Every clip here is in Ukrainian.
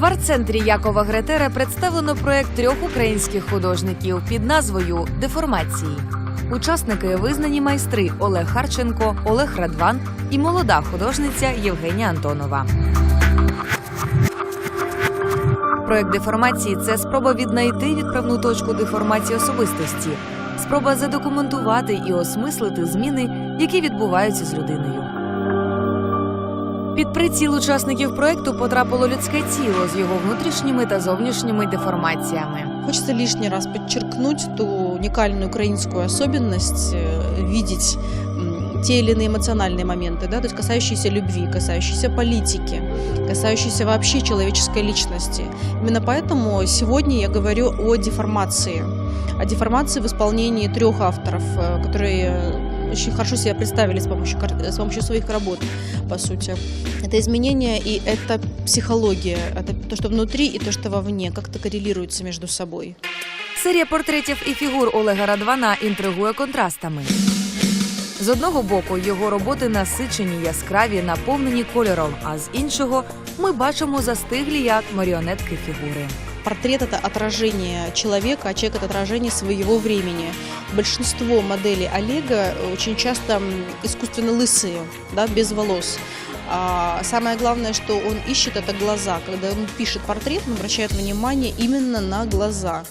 В арт-центрі Якова Гретера представлено проект трьох українських художників під назвою Деформації. Учасники визнані майстри Олег Харченко, Олег Радван і молода художниця Євгенія Антонова. Проект деформації це спроба віднайти відправну точку деформації особистості, спроба задокументувати і осмислити зміни, які відбуваються з людиною. Під приціл учасників проекту потрапило людське тіло з його внутрішніми та зовнішніми деформаціями. Хочется лишний раз подчеркнуть ту уникальную украинскую особенность, э, видеть м, те или иные эмоциональные моменты, да, то есть касающиеся любви, касающиеся политики, касающиеся вообще человеческой личности. Именно поэтому сегодня я говорю о деформации. О деформации в исполнении трех авторов, э, которые э, очень хорошо себя представили с помощью, кар- с помощью своих работ, по сути. Это изменение и это психология, это то, что внутри и то, что вовне, как-то коррелируется между собой. Серія портретів і фігур Олега Радвана інтригує контрастами. З одного боку, його роботи насичені, яскраві, наповнені кольором, а з іншого ми бачимо застиглі як маріонетки фігури. Портрет это отражение человека, а человек это отражение своего времени. Большинство моделей Олега очень часто искусственно лысые, да, без волос. А самое главное, что он ищет это глаза. Когда он пишет портрет, он обращает внимание именно на глаза.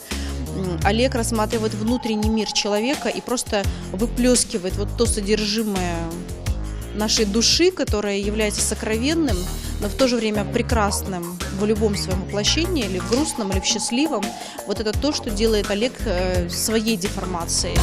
Олег рассматривает внутренний мир человека и просто выплескивает вот то содержимое нашей души, которое является сокровенным, но в то же время прекрасным в любом своем воплощении, или в грустном, или в счастливом. Вот это то, что делает Олег э, своей деформацией.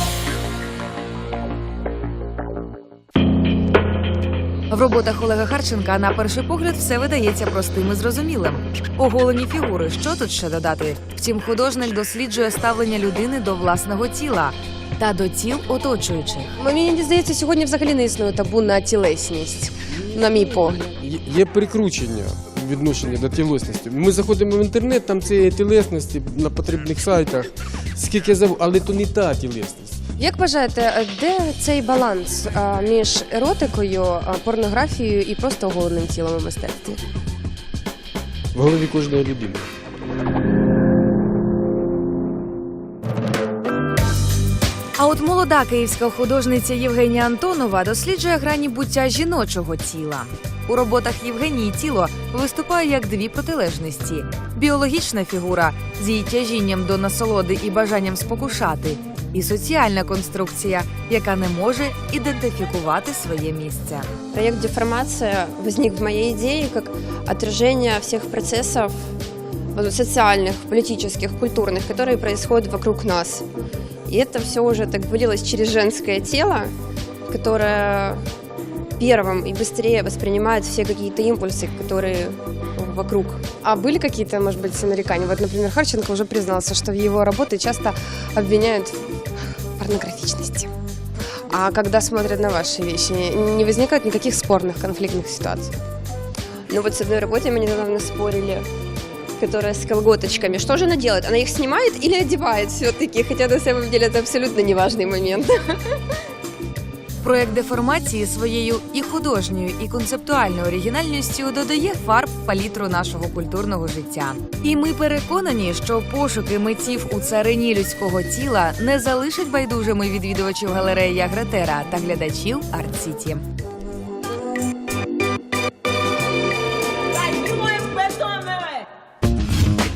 В роботах Олега Харченка на перший погляд все видається простим і зрозумілим. Оголені фігури, що тут ще додати? Втім, художник досліджує ставлення людини до власного тіла та до тіл оточуючих. Мені здається, сьогодні взагалі не існує табу на тілесність, на мій погляд. Є- прикручення відношення до тілесності. Ми заходимо в інтернет, там цієї тілесності на потрібних сайтах, скільки зав... але то не та тілесність. Як вважаєте, де цей баланс а, між еротикою, а, порнографією і просто оголеним тілом у мистецтві? В голові кожної людини. от молода київська художниця Євгенія Антонова досліджує грані буття жіночого тіла. У роботах Євгенії тіло виступає як дві протилежності: біологічна фігура з її тяжінням до насолоди і бажанням спокушати, і соціальна конструкція, яка не може ідентифікувати своє місце. Проект «Деформация» возник в моей идее как отражение всех процессов вот, социальных, политических, культурных, которые происходят вокруг нас. И это все уже так вылилось через женское тело, которое первым и быстрее воспринимает все какие-то импульсы, которые вокруг. А были какие-то, может быть, нарекания? Вот, например, Харченко уже признался, что в его работы часто обвиняют в порнографичности. А когда смотрят на ваши вещи, не возникает никаких спорных конфликтных ситуаций? Но вот с одной работой мы недавно спорили, которая с колготочками. Что же она делает? Она их снимает или одевает все-таки? Хотя на самом деле это абсолютно неважный момент. Проект деформації своєю і художньою, і концептуальною оригінальністю додає фарб палітру нашого культурного життя. І ми переконані, що пошуки митців у царині людського тіла не залишать байдужими відвідувачів галереї Ягретера та глядачів Арт Сіті.